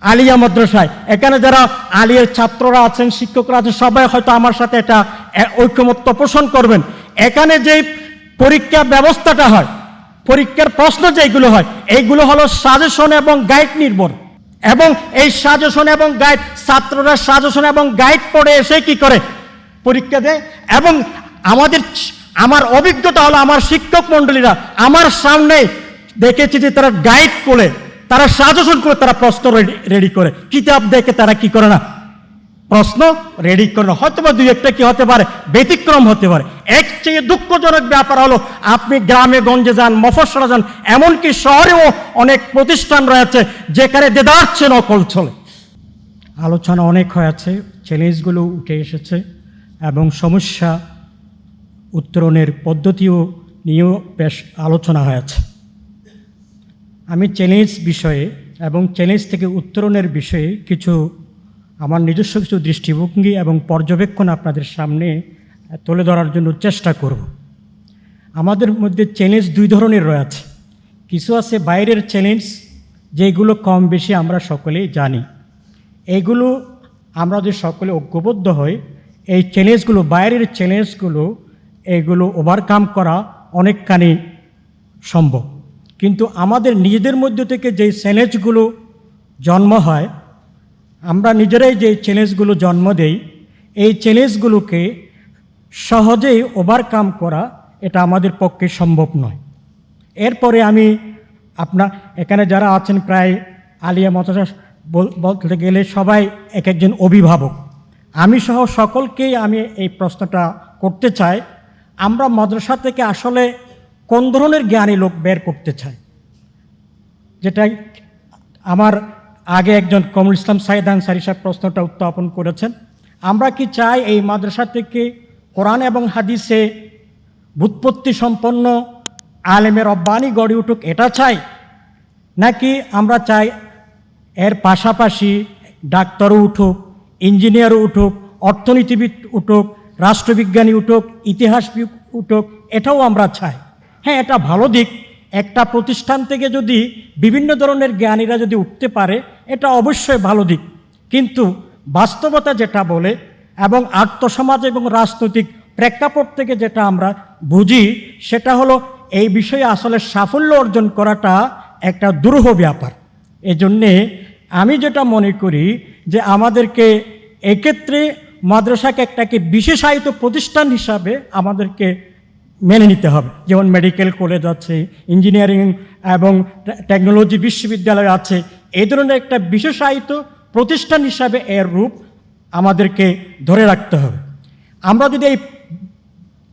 আলিয়া মাদ্রাসায়। এখানে যারা আলিয়ার ছাত্ররা আছেন, শিক্ষকরা আছেন, সবাই হয়তো আমার সাথে এটা ঐকমত্য পোষণ করবেন। এখানে যে পরীক্ষা ব্যবস্থাটা হয়, পরীক্ষার প্রশ্ন যেগুলো হয়, এইগুলো হলো সাজেশন এবং গাইড নির্ভর। এবং এই সাজেশন এবং গাইড, ছাত্ররা সাজেশন এবং গাইড পড়ে এসে কি করে? পরীক্ষা দেয়। এবং আমাদের আমার অভিজ্ঞতা হলো, আমার শিক্ষক মণ্ডলীরা আমার সামনে দেখেছি যে তারা গাইড করে। তারা সাজেশন করে, তারা প্রশ্ন রেডি করে। কিতাব দেখে তারা কি করে না? প্রশ্ন রেডি করে না। হয়তো বা দুই একটা কি হতে পারে, ব্যতিক্রম হতে পারে। এক চেয়ে দুঃখজনক ব্যাপার হলো, আপনি গ্রামে, গঞ্জে যান মফস্বরা যান, এমনকি শহরেও অনেক প্রতিষ্ঠান রয়েছে যেখানে দেদারছে নকল চলে। আলোচনা অনেক হয়েছে চ্যালেঞ্জগুলো উঠে এসেছে এবং সমস্যা উত্তরণের পদ্ধতিও নিয়েও বেশ আলোচনা হয়েছে। আমি চ্যালেঞ্জ বিষয়ে এবং চ্যালেঞ্জ থেকে উত্তরণের বিষয়ে কিছু আমার নিজস্ব কিছু দৃষ্টিভঙ্গি এবং পর্যবেক্ষণ আপনাদের সামনে তুলে ধরার জন্য চেষ্টা করব। আমাদের মধ্যে চ্যালেঞ্জ দুই ধরনের রয়েছে। কিছু আছে বাইরের চ্যালেঞ্জ যেগুলো কম বেশি আমরা সকলেই জানি। এগুলো আমরা যদি সকলে ঐক্যবদ্ধ হই, এই চ্যালেঞ্জগুলো বাইরের চ্যালেঞ্জগুলো এগুলো ওভারকাম করা অনেকখানি সম্ভব। কিন্তু আমাদের নিজেদের মধ্য থেকে যে চ্যালেঞ্জগুলো জন্ম হয়, আমরা নিজেরাই যে চ্যালেঞ্জগুলো জন্ম দেই, এই চ্যালেঞ্জগুলোকে সহজেই ওভারকাম করা এটা আমাদের পক্ষে সম্ভব নয়। এরপরে আমি আপনার, এখানে যারা আছেন প্রায় আলিয়া মতাসা বলতে গেলে সবাই এক একজন অভিভাবক। আমি সহ সকলকেই আমি এই প্রশ্নটা করতে চাই, আমরা মাদ্রাসা থেকে আসলে কোন ধরনের জ্ঞানী লোক বের করতে চায়? যেটাই আমার আগে একজন কমল ইসলাম সাইদ আনসারি সাহেব প্রশ্নটা উত্থাপন করেছেন। আমরা কি চাই এই মাদ্রাসা থেকে কোরআন এবং হাদিসে বুৎপত্তি সম্পন্ন আলেমের অব্বানি গড়ে উঠুক এটা চাই? নাকি আমরা চাই এর পাশাপাশি ডাক্তারও উঠুক, ইঞ্জিনিয়ারও উঠুক, অর্থনীতিবিদ উঠুক, রাষ্ট্রবিজ্ঞানী উঠুক, ইতিহাসবিদ উঠুক, এটাও আমরা চাই। হ্যাঁ এটা ভালো দিক। একটা প্রতিষ্ঠান থেকে যদি বিভিন্ন ধরনের জ্ঞানীরা যদি উঠতে পারে, এটা অবশ্যই ভালো দিক। কিন্তু বাস্তবতা যেটা বলে এবং আত্মসমাজ এবং রাজনৈতিক প্রেক্ষাপট থেকে যেটা আমরা বুঝি, সেটা হলো এই বিষয়ে আসলে সাফল্য অর্জন করাটা একটা দুরূহ ব্যাপার। এজন্যে আমি যেটা মনে করি যে আমাদেরকে এক্ষেত্রে মাদ্রাসাকে একটাকে বিশেষায়িত প্রতিষ্ঠান হিসাবে আমাদেরকে মেনে নিতে হবে। যেমন মেডিকেল কলেজ আছে ইঞ্জিনিয়ারিং এবং টেকনোলজি বিশ্ববিদ্যালয় আছে, এই ধরনের একটা বিশেষায়িত প্রতিষ্ঠান হিসাবে এর রূপ আমাদেরকে ধরে রাখতে হবে। আমরা যদি এই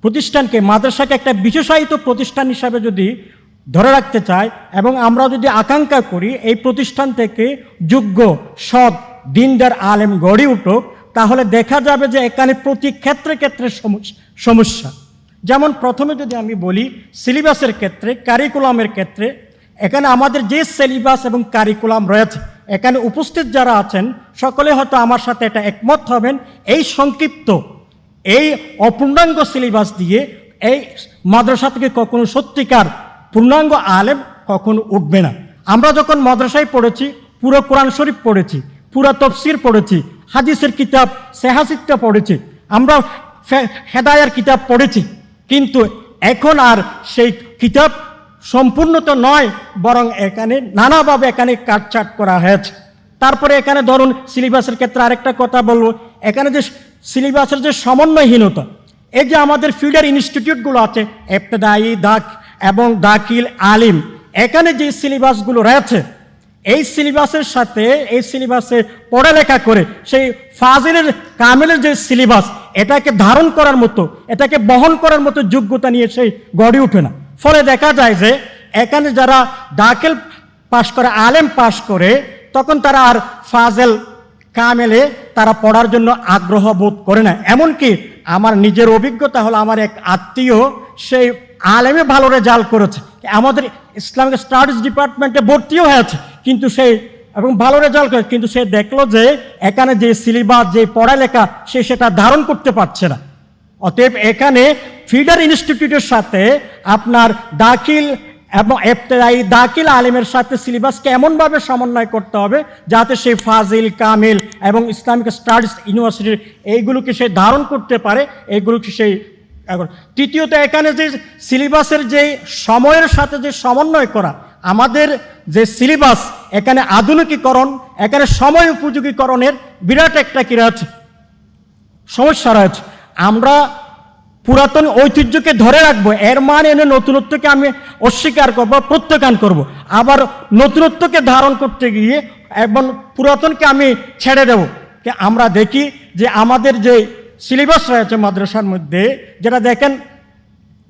প্রতিষ্ঠানকে, মাদ্রাসাকে একটা বিশেষায়িত প্রতিষ্ঠান হিসাবে যদি ধরে রাখতে চাই এবং আমরা যদি আকাঙ্ক্ষা করি এই প্রতিষ্ঠান থেকে যোগ্য, সৎ, দিনদার আলেম গড়ে উঠুক, তাহলে দেখা যাবে যে এখানে প্রতি ক্ষেত্রে ক্ষেত্রে সমস্যা- সমস্যা। যেমন প্রথমে যদি আমি বলি সিলেবাসের ক্ষেত্রে কারিকুলামের ক্ষেত্রে, এখানে আমাদের যে সিলেবাস এবং কারিকুলাম রয়েছে, এখানে উপস্থিত যারা আছেন, সকলে হয়তো আমার সাথে এটা একমত হবেন, এই সংক্ষিপ্ত, এই অপূর্ণাঙ্গ সিলেবাস দিয়ে এই মাদ্রাসা থেকে কখনো সত্যিকার পূর্ণাঙ্গ আলেম কখনো উঠবে না। আমরা যখন মাদ্রাসায় পড়েছি, পুরো কোরআন শরীফ পড়েছি, পুরো তফসির পড়েছি, হাদিসের কিতাব সেহাসিদটা পড়েছি, আমরা হেদায়ার কিতাব পড়েছি কিন্তু এখন আর সেই কিতাব সম্পূর্ণ তো নয়, বরং এখানে নানাভাবে এখানে কাটছাট করা হয়েছে। তারপরে এখানে ধরুন সিলেবাসের ক্ষেত্রে আরেকটা কথা বলব। এখানে যে সিলেবাসের যে সমন্বয়হীনতা, এই যে আমাদের ফিডার ইনস্টিটিউটগুলো আছে, এফতেদায়ী, দাক এবং দাখিল আলিম, এখানে যে সিলেবাসগুলো রয়েছে এই সিলেবাসের সাথে, এই সিলেবাসে পড়ালেখা করে, সেই ফাজিলের, কামেলের যে সিলেবাস, এটাকে ধারণ করার মতো, এটাকে বহন করার মতো যোগ্যতা নিয়ে সেই গড়ে ওঠে না। ফলে দেখা যায় যে, এখানে যারা দাখিল পাশ করে, আলেম পাশ করে, তখন তারা আর ফাজেল, কামেলে তারা পড়ার জন্য আগ্রহ বোধ করে না। এমনকি আমার নিজের অভিজ্ঞতা হলো, আমার এক আত্মীয়, সেই আলেমে ভালো রেজাল্ট করেছে। আমাদের ইসলামিক স্টাডিজ ডিপার্টমেন্টে ভর্তিও হয়েছে। কিন্তু সে এবং ভালো রেজাল্ট করে কিন্তু সে দেখল যে এখানে যে সিলেবাস, যে পড়ালেখা, সে সেটা ধারণ করতে পারছে না। অতএব এখানে ফিডার ইনস্টিটিউটের সাথে আপনার দাখিল এবং এফতেদায়ী দাখিল আলিমের সাথে সিলেবাসকে এমনভাবে সমন্বয় করতে হবে যাতে সে ফাজিল, কামিল এবং ইসলামিক স্টাডিজ ইউনিভার্সিটির এইগুলোকে সে ধারণ করতে পারে, এইগুলোকে সেই এখন, তৃতীয়ত এখানে যে সিলেবাসের যে সময়ের সাথে যে সমন্বয় করা, আমাদের যে সিলেবাস, এখানে আধুনিকীকরণ, এখানে সময় উপযোগীকরণের বিরাট একটা কি আছে, সমস্যা রয়েছে আমরা পুরাতন ঐতিহ্যকে ধরে রাখব, এর মান এনে নতুনত্বকে আমি অস্বীকার করব, প্রত্যাখ্যান করব। আবার নতুনত্বকে ধারণ করতে গিয়ে এবং পুরাতনকে আমি ছেড়ে দেব আমরা দেখি যে আমাদের যে সিলেবাস রয়েছে মাদ্রাসার মধ্যে, যেটা দেখেন,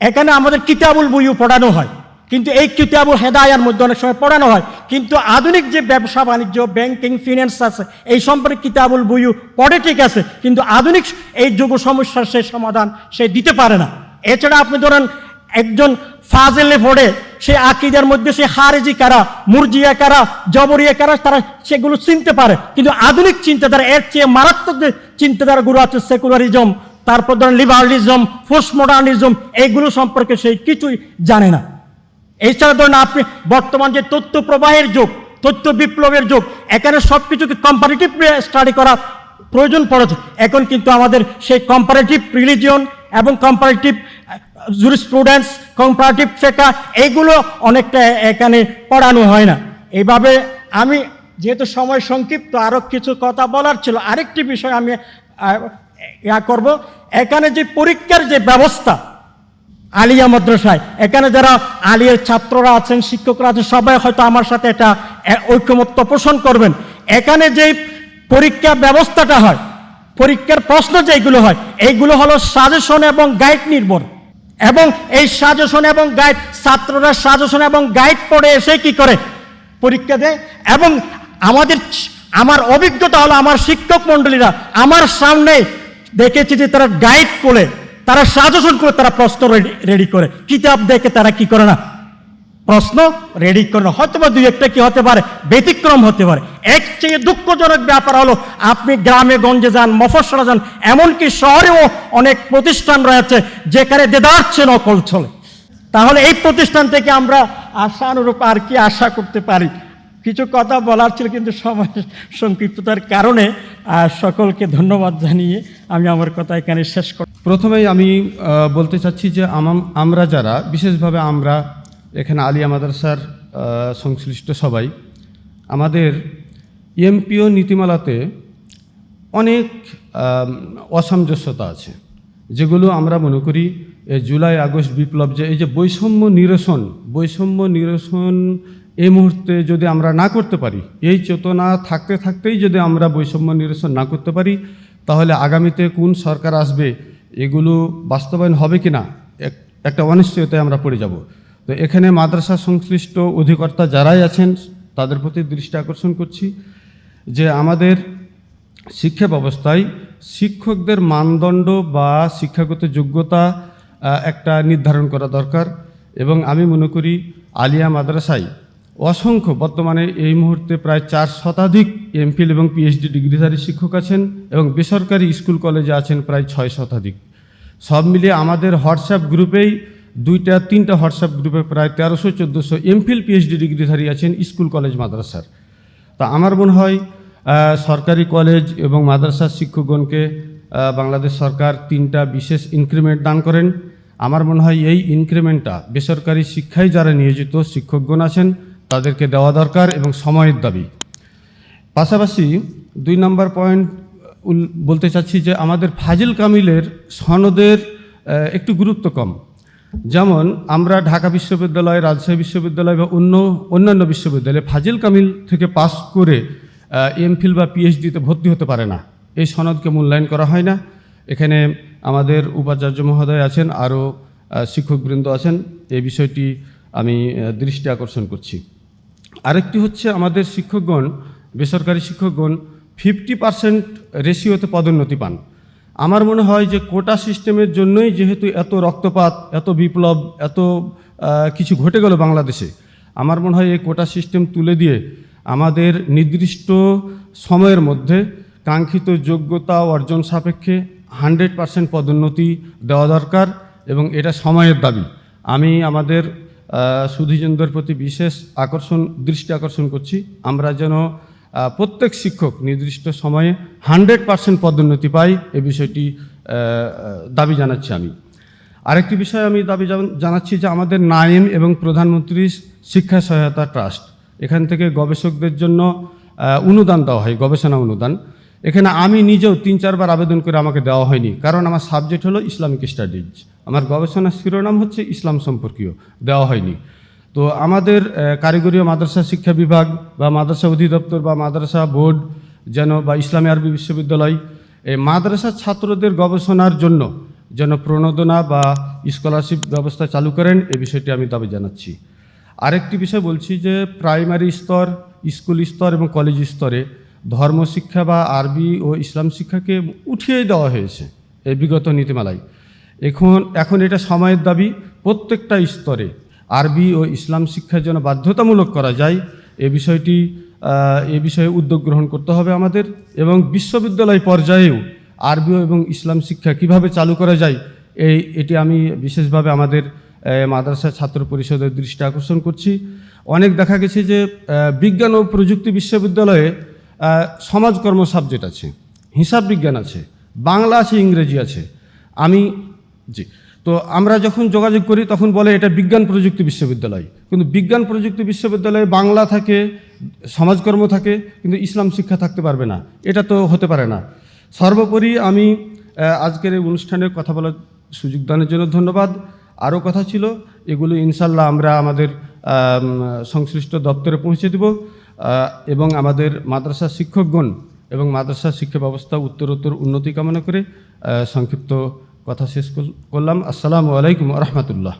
এখানে আমাদের কিতাবুল বইও পড়ানো হয়। কিন্তু এই কিতাবুল হেদায়ার মধ্যে অনেক সময় পড়ানো হয়। কিন্তু আধুনিক যে ব্যবসা বাণিজ্য ব্যাংকিং ফিনান্স আছে, এই সম্পর্কে কিতাবুল বইও পড়ে ঠিক আছে, কিন্তু আধুনিক এই যুগ সমস্যার সে সমাধান সে দিতে পারে না। এছাড়া আপনি ধরেন, একজন ফাজেলে পড়ে সে আকিদের মধ্যে সে হারেজি কারা, মুরজিয়া কারা, জবরিয়া কারা, তারা সেগুলো চিনতে পারে। কিন্তু আধুনিক চিন্তাধারা, এর চেয়ে মারাত্মক যে চিন্তাধারাগুলো আছে সেকুলারিজম তারপর ধরেন লিবারালিজম পোস্ট মডার্নিজম এইগুলো সম্পর্কে সে কিছুই জানে না। এছাড়া ধরেন আপনি বর্তমান যে তথ্য প্রবাহের যুগ, তথ্য বিপ্লবের যুগ, এখানে সব কিছুকে কম্পারেটিভ স্টাডি করা প্রয়োজন পড়েছে। এখন কিন্তু আমাদের সেই কম্পারেটিভ রিলিজিয়ন এবং কম্পারেটিভ জুরিস্টুডেন্টস কম্পারেটিভ ফেকা এইগুলো অনেকটা এখানে পড়ানো হয় না। এইভাবে আমি যেহেতু সময় সংক্ষিপ্ত আরও কিছু কথা বলার ছিল, আরেকটি বিষয় আমি ইয়া করব। এখানে যে পরীক্ষার যে ব্যবস্থা, আলিয়া মাদ্রাসায়, এখানে যারা আলিয়ার ছাত্ররা আছেন, শিক্ষকরা আছেন, সবাই হয়তো আমার সাথে এটা ঐকমত্য পোষণ করবেন। এখানে যে পরীক্ষা ব্যবস্থাটা হয়, পরীক্ষার প্রশ্ন যেগুলো হয় এইগুলো হলো সাজেশন এবং গাইড নির্ভর। এবং এই সাজেশন এবং গাইড, ছাত্ররা সাজেশন এবং গাইড পড়ে এসে কি করে? পরীক্ষা দেয় এবং আমাদের আমার অভিজ্ঞতা হলো আমার শিক্ষক মণ্ডলীরা আমার সামনে দেখেছি যে তারা গাইড করে, তারা সাজেশন করে, তারা প্রশ্ন রেডি করে। কিতাব দেখে তারা কি করে না? প্রশ্ন রেডি করে। না হয়তো বা দুই একটা কি হতে পারে, ব্যতিক্রম হতে পারে। এক চেয়ে দুঃখজনক ব্যাপার হলো, আপনি গ্রামে, গঞ্জে যান মফস্বরা যান, এমনকি শহরেও অনেক প্রতিষ্ঠান রয়েছে যেখানে দেদারছে নকল চলে। তাহলে এই প্রতিষ্ঠান থেকে আমরা আশানুরূপ আর কি আশা করতে পারি? কিছু কথা বলার ছিল, কিন্তু সময় সংক্ষিপ্ততার কারণে সকলকে ধন্যবাদ জানিয়ে আমি আমার কথা এখানে শেষ করি প্রথমেই আমি বলতে চাচ্ছি যে আমরা যারা, বিশেষভাবে আমরা এখানে আলিয়া মাদ্রাসার সংশ্লিষ্ট সবাই। আমাদের এমপিও নীতিমালাতে অনেক অসামঞ্জস্যতা আছে, যেগুলো আমরা মনে করি জুলাই, আগস্ট বিপ্লব যে এই যে বৈষম্য নিরসন বৈষম্য নিরসন এই মুহূর্তে যদি আমরা না করতে পারি, এই চেতনা থাকতে থাকতেই যদি আমরা বৈষম্য নিরসন না করতে পারি, তাহলে আগামীতে কোন সরকার আসবে, এগুলো বাস্তবায়ন হবে কি না এক- একটা অনিশ্চয়তায় আমরা পড়ে যাব। তো এখানে মাদ্রাসা সংশ্লিষ্ট অধিকর্তা যারাই আছেন, তাদের প্রতি দৃষ্টি আকর্ষণ করছি যে আমাদের শিক্ষা ব্যবস্থায় শিক্ষকদের মানদণ্ড বা শিক্ষাগত যোগ্যতা একটা নির্ধারণ করা দরকার এবং আমি মনে করি আলিয়া মাদ্রাসায় অসংখ্য, বর্তমানে এই মুহূর্তে প্রায় চার শতাধিক এমফিল এবং পিএইচডি ডিগ্রিধারী শিক্ষক আছেন এবং বেসরকারি স্কুল কলেজে আছেন প্রায় ছয় শতাধিক। সব মিলিয়ে আমাদের হোয়াটসঅ্যাপ গ্রুপেই দুইটা, তিনটা হোয়াটসঅ্যাপ গ্রুপে প্রায় তেরোশো, চোদ্দোশো এমফিল পিএইচডি ডিগ্রিধারী আছেন স্কুল কলেজ মাদ্রাসার। তা আমার মনে হয় সরকারি কলেজ এবং মাদ্রাসার শিক্ষকগণকে বাংলাদেশ সরকার তিনটা বিশেষ ইনক্রিমেন্ট দান করেন। আমার মনে হয় এই ইনক্রিমেন্টটা বেসরকারি শিক্ষায় যারা নিয়োজিত শিক্ষকগণ আছেন, তাদেরকে দেওয়া দরকার এবং সময়ের দাবি। পাশাপাশি দুই নম্বর পয়েন্ট বলতে চাচ্ছি যে আমাদের ফাজিল কামিলের সনদের একটু গুরুত্ব কম। যেমন আমরা ঢাকা বিশ্ববিদ্যালয়, রাজশাহী বিশ্ববিদ্যালয় বা অন্য, অন্যান্য বিশ্ববিদ্যালয়ে ফাজিল কামিল থেকে পাস করে এমফিল বা পিএইচডিতে ভর্তি হতে পারে না। এই সনদকে মূল্যায়ন করা হয় না। এখানে আমাদের উপাচার্য মহোদয় আছেন, আরও শিক্ষকবৃন্দ আছেন। এই বিষয়টি আমি দৃষ্টি আকর্ষণ করছি। আরেকটি হচ্ছে আমাদের শিক্ষকগণ, বেসরকারি শিক্ষকগণ, ফিফটি পার্সেন্ট রেশিওতে পদোন্নতি পান। আমার মনে হয় যে কোটা সিস্টেমের জন্যই যেহেতু এত রক্তপাত, এত বিপ্লব, এত কিছু ঘটে গেল বাংলাদেশে, আমার মনে হয় এই কোটা সিস্টেম তুলে দিয়ে আমাদের নির্দিষ্ট সময়ের মধ্যে কাঙ্ক্ষিত যোগ্যতা অর্জন সাপেক্ষে হান্ড্রেড পার্সেন্ট পদোন্নতি দেওয়া দরকার এবং এটা সময়ের দাবি। আমি আমাদের সুধীজনদের প্রতি বিশেষ আকর্ষণ, দৃষ্টি আকর্ষণ করছি। আমরা যেন প্রত্যেক শিক্ষক নির্দিষ্ট সময়ে হান্ড্রেড পার্সেন্ট পদোন্নতি পাই এ বিষয়টি দাবি জানাচ্ছি আমি। আরেকটি বিষয় আমি দাবি জানাচ্ছি যে আমাদের নাইম এবং প্রধানমন্ত্রী শিক্ষা সহায়তা ট্রাস্ট, এখান থেকে গবেষকদের জন্য অনুদান দেওয়া হয়, গবেষণা অনুদান। এখানে আমি নিজেও তিন চারবার আবেদন করে আমাকে দেওয়া হয়নি, কারণ আমার সাবজেক্ট হলো ইসলামিক স্টাডিজ। আমার গবেষণার শিরোনাম হচ্ছে ইসলাম সম্পর্কীয়, দেওয়া হয়নি। তো আমাদের কারিগরি ও মাদ্রাসা শিক্ষা বিভাগ বা মাদ্রাসা অধিদপ্তর বা মাদ্রাসা বোর্ড যেন বা ইসলামী আরবি বিশ্ববিদ্যালয় এই মাদ্রাসা ছাত্রদের গবেষণার জন্য যেন প্রণোদনা বা স্কলারশিপ ব্যবস্থা চালু করেন, এ বিষয়টি আমি দাবি জানাচ্ছি। আরেকটি বিষয় বলছি যে প্রাইমারি স্তর স্কুল স্তর এবং কলেজ স্তরে ধর্মশিক্ষা বা আরবি ও ইসলাম শিক্ষাকে উঠিয়ে দেওয়া হয়েছে এই বিগত নীতিমালায়। এখন এখন এটা সময়ের দাবি, প্রত্যেকটা স্তরে আরবি ও ইসলাম শিক্ষার জন্য বাধ্যতামূলক করা যায়, এ বিষয়টি এ বিষয়ে উদ্যোগ গ্রহণ করতে হবে আমাদের এবং বিশ্ববিদ্যালয় পর্যায়েও আরবি এবং ইসলাম শিক্ষা কীভাবে চালু করা যায়, এই, এটি আমি বিশেষভাবে আমাদের মাদ্রাসা ছাত্র পরিষদের দৃষ্টি আকর্ষণ করছি। অনেক দেখা গেছে যে বিজ্ঞান ও প্রযুক্তি বিশ্ববিদ্যালয়ে সমাজকর্ম সাবজেক্ট আছে, হিসাব বিজ্ঞান আছে, বাংলা আছে, ইংরেজি আছে। আমি, জি। তো আমরা যখন যোগাযোগ করি, তখন বলে এটা বিজ্ঞান প্রযুক্তি বিশ্ববিদ্যালয়। কিন্তু বিজ্ঞান প্রযুক্তি বিশ্ববিদ্যালয়ে বাংলা থাকে, সমাজকর্ম থাকে, কিন্তু ইসলাম শিক্ষা থাকতে পারবে না। এটা তো হতে পারে না। সর্বোপরি আমি আজকের এই অনুষ্ঠানে কথা বলার সুযোগ দানের জন্য ধন্যবাদ। আরও কথা ছিল, এগুলো ইনশাল্লাহ আমরা আমাদের সংশ্লিষ্ট দপ্তরে পৌঁছে দেব। এবং আমাদের মাদ্রাসা শিক্ষকগণ এবং মাদ্রাসা শিক্ষা ব্যবস্থা উত্তরোত্তর উন্নতি কামনা করে সংক্ষিপ্ত কথা শেষ করলাম। আসসালামু আলাইকুম রহমতুল্লাহ।